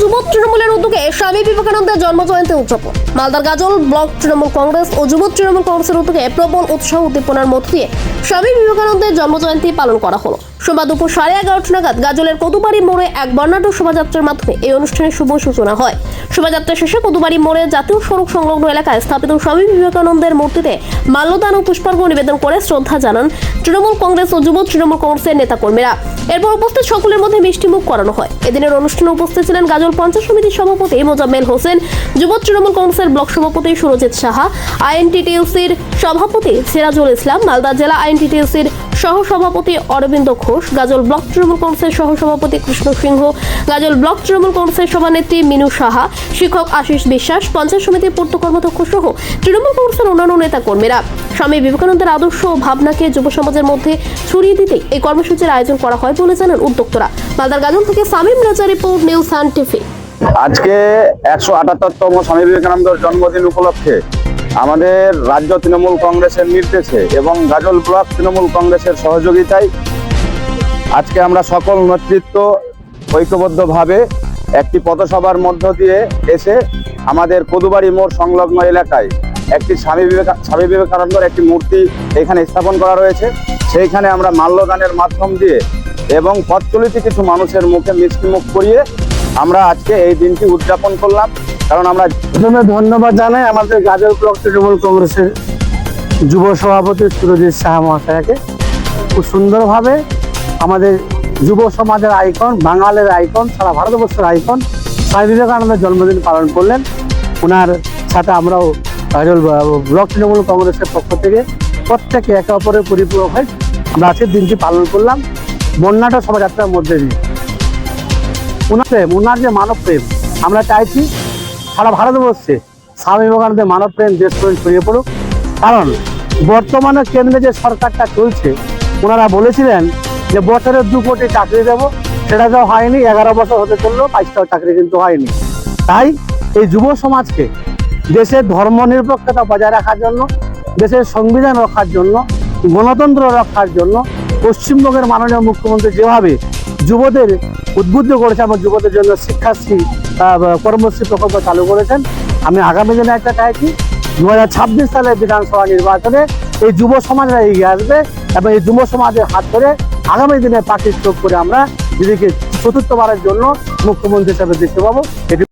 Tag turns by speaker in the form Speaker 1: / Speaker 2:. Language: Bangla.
Speaker 1: যুব তৃণমূলের উদ্যোগে স্বামী বিবেকানন্দের জন্মজয়ন্তী উদযাপন। মালদার গাজল ব্লক তৃণমূল কংগ্রেস ও যুব তৃণমূল কংগ্রেসের উদ্যোগে প্রবল উৎসাহ উদ্দীপনার মধ্য দিয়ে স্বামী বিবেকানন্দের জন্মজয়ন্তী পালন করা হলো। সোমবার দুপুর সাড়ে এগারোটা নাগাদ গাজলের কদুবাড়ি মোড়ে এক বর্ণাঢ্য শোভাযাত্রার মাধ্যমে এই অনুষ্ঠানের শুভ সূচনা হয়। শোভাযাত্রা শেষে কদুবাড়ি মোড়ে জাতীয় সড়ক সংলগ্ন এলাকায় স্থাপিত স্বামী বিবেকানন্দের মূর্তিতে মাল্যদান ও পুষ্পার্ঘ নিবেদন করে শ্রদ্ধা জানান তৃণমূল কংগ্রেস ও যুব তৃণমূল কংগ্রেসের নেতাকর্মীরা। এরপর উপস্থিত সকলের মধ্যে মিষ্টি মুখ করানো হয়। এদিনের অনুষ্ঠানে উপস্থিত ছিলেন গাজল পঞ্চায়েত সমিতির সভাপতি মোজাম্মেল হোসেন, যুব তৃণমূল কংগ্রেসের ব্লক সভাপতি সুরজিৎ সাহা, আইএনটিটিউসির সভাপতি সিরাজুল ইসলাম, মালদা জেলা আইএনটিটিউসির সহ সভাপতি অরবিন্দ ঘোষ, গাজল ব্লক তৃণমূল কংগ্রেসের সহ সভাপতি কৃষ্ণ সিংহ, গাজল ব্লক তৃণমূল কংগ্রেসের সভানেত্রী মিনু সাহা, শিক্ষক আশিস বিশ্বাস, পঞ্চায়েত সমিতির পূর্ত কর্মদক্ষ সহ তৃণমূল কংগ্রেসের অন্যান্য নেতা কর্মীরা স্বামী বিবেকানন্দের আদর্শ ও ভাবনাকে যুব সমাজের মধ্যে ছড়িয়ে দিতে এই কর্মসূচির আয়োজন করা হয় বলে জানান উদ্যোক্তরা। মালদার গাজল থেকে সামিম রাজা রিপোর্ট, নিউজ সায়েন্টিফিক
Speaker 2: আজকে একশো আটাত্তরতম স্বামী বিবেকানন্দের জন্মদিন উপলক্ষে আমাদের রাজ্য তৃণমূল কংগ্রেসের নির্দেশে এবং গাজল ব্লক তৃণমূল কংগ্রেসের সহযোগিতায় আজকে আমরা সকল নেতৃত্ব ঐক্যবদ্ধভাবে একটি পথসভার মধ্য দিয়ে এসে আমাদের কদুবাড়ি মোড় সংলগ্ন এলাকায় একটি স্বামী বিবেকা, স্বামী বিবেকানন্দর একটি মূর্তি এখানে স্থাপন করা রয়েছে। সেইখানে আমরা মাল্যদানের মাধ্যম দিয়ে এবং পথচলিত কিছু মানুষের মুখে মিষ্টিমুখ করিয়ে আমরা আজকে এই দিনটি উদযাপন করলাম। কারণ আমরা
Speaker 3: প্রথমে ধন্যবাদ জানাই আমাদের গাজল ব্লক তৃণমূল কংগ্রেসের যুব সভাপতি সুরজিৎ শাহ মহাশয়াকে। খুব সুন্দরভাবে আমাদের যুব সমাজের আইকন, বাঙালের আইকন, সারা ভারতবর্ষের আইকন স্বামী বিবেকানন্দের জন্মদিন পালন করলেন। ওনার সাথে আমরাও গাজল ব্লক তৃণমূল কংগ্রেসের পক্ষ থেকে প্রত্যেকে একে অপরের পরিপূরক হয়ে আমরা আজকের দিনটি পালন করলাম। বন্যাটা শোভাযাত্রার মধ্যে দিয়ে। ওনার প্রেম ওনার যে মানব প্রেম, আমরা চাইছি সারা ভারতবর্ষে স্বামী বিবেকানন্দের মানব প্রেম দেশ প্রেম ছড়িয়ে পড়ুক। কারণ বর্তমানে কেন্দ্রে যে সরকারটা চলছে, ওনারা বলেছিলেন যে বছরে দু কোটি চাকরি দেব, সেটা তো হয়নি, এগারো বছর হতে চলল, বাইশটাও চাকরি কিন্তু হয়নি। তাই এই যুব সমাজকে দেশের ধর্ম নিরপেক্ষতা বজায় রাখার জন্য, দেশের সংবিধান রক্ষার জন্য, গণতন্ত্র রক্ষার জন্য, পশ্চিমবঙ্গের মাননীয় মুখ্যমন্ত্রী যেভাবে যুবদের উদ্বুদ্ধ করেছে এবং যুবদের জন্য শিক্ষাশ্রী কর্মশ্রী প্রকল্প চালু করেছেন। আমি আগামী দিনে একটা চাইছি দু হাজার ছাব্বিশ সালে বিধানসভা নির্বাচনে এই যুব সমাজরা এগিয়ে আসবে এবং এই যুব সমাজের হাত ধরে আগামী দিনে পাখির চোখ করে আমরা নিজেকে চতুর্থবারের জন্য মুখ্যমন্ত্রী হিসাবে দেখতে পাবো। এটি